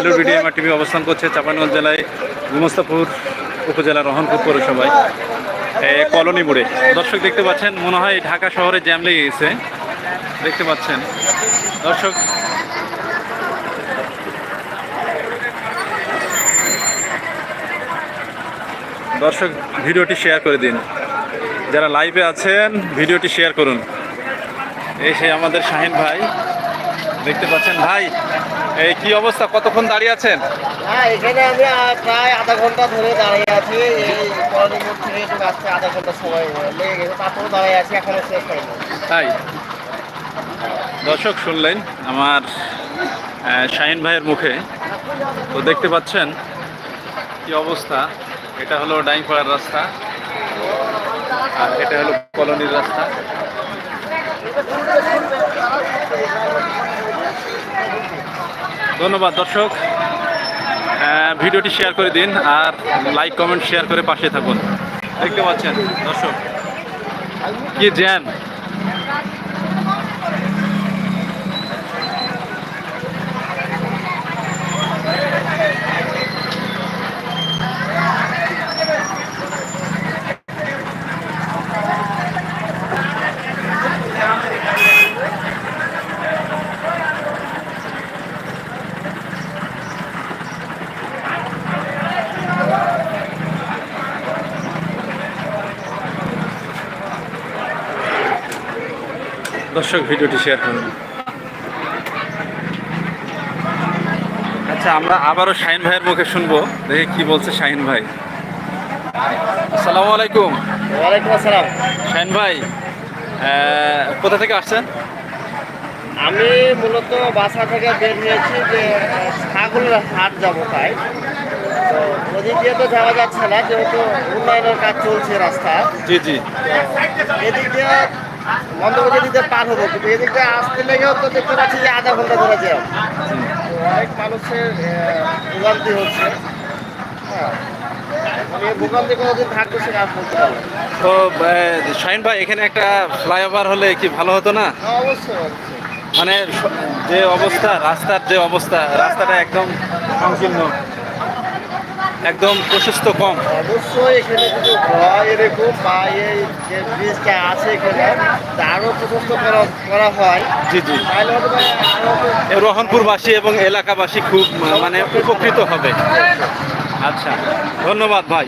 Hello আমার TV অবস্থান করছে চাপানগঞ্জ জেলায় গুমস্তাপুর উপজেলার রহনপুর পৌরসভায় কলোনি মোড়ে। দর্শক দেখতে পাচ্ছেন, মনে হয় ঢাকা শহরে জ্যাম লেগে গেছে। দেখতে পাচ্ছেন। দর্শক দর্শক, ভিডিওটি শেয়ার করে দিন। যারা লাইভে আছেন, ভিডিওটি শেয়ার করুন। এই সেই আমাদের শাহিন ভাই। দেখতে পাচ্ছেন, ভাই এই কি অবস্থা? কতক্ষণ দাঁড়িয়ে আছেন? হ্যাঁ এখানে আমি আহ, প্রায় আধা ঘণ্টা ধরে দাঁড়িয়ে আছি। এই কলোনি মোড় থেকে একটু আসতে আধা ঘণ্টা সময় লেগে গেছে। তারপরেও দাঁড়িয়ে আছি এখনও শেষ হয়নি। তাই? দর্শক শুনলেন আমার শাহিন ভাইয়ের মুখে। তো দেখতে পাচ্ছেন কি অবস্থা? এটা হলো ডাইংপাড়ার রাস্তা। আর এটা হলো কলোনির রাস্তা। ধন্যবাদ দর্শক। ভিডিওটি শেয়ার করে দিন আর লাইক কমেন্ট শেয়ার করে পাশে থাকুন। দেখতে পাচ্ছেন দর্শক। কি জ্যাম। দর্শক ভিডিওটি শেয়ার করুন। আচ্ছা আমরা আবারও শাহিন ভাইয়ের মুখে শুনব। দেখি কি বলছে শাহিন ভাই। আসসালামু আলাইকুম। ওয়ালাইকুম আসসালাম। শাহিন ভাই কোথা থেকে আসছেন? আমি মূলত বাসা থেকে বের হয়েছি যে ছাগলের হাট যাব তাই। তো ওদিক দিয়ে তো যাওয়া যাচ্ছে না যেহেতু উন্নয়নের কাজ চলছে রাস্তা। জি জি। এদিক দিয়ে এদিক দিয়ে পার হব কিন্তু এদিক আসতে লেগেও তো দেখতে পাচ্ছি যে আধা ঘণ্টা ধরে জ্যাম অনেক মানুষের ভোগান্তি হচ্ছে। হ্যাঁ। এখন এই কোনোদিন থাকবে সেটা আর বলতে পারব না। তো শাহিন ভাই এখানে একটা ফ্লাইওভার হলে কি ভালো হতো না? হ্যাঁ, মানে যে অবস্থা রাস্তার যে অবস্থা রাস্তাটা একদম সংকীর্ণ। একদম প্রশস্ত কম। অবশ্যই এখানে যদি হয় এরকম বা এই যে ব্রিজটা আছে এখানে আরও প্রশস্ত করা করা হয়। জি জি। তাহলে হয়তো রহনপুরবাসী এবং এলাকাবাসী খুব মানে উপকৃত হবে। আচ্ছা ধন্যবাদ ভাই।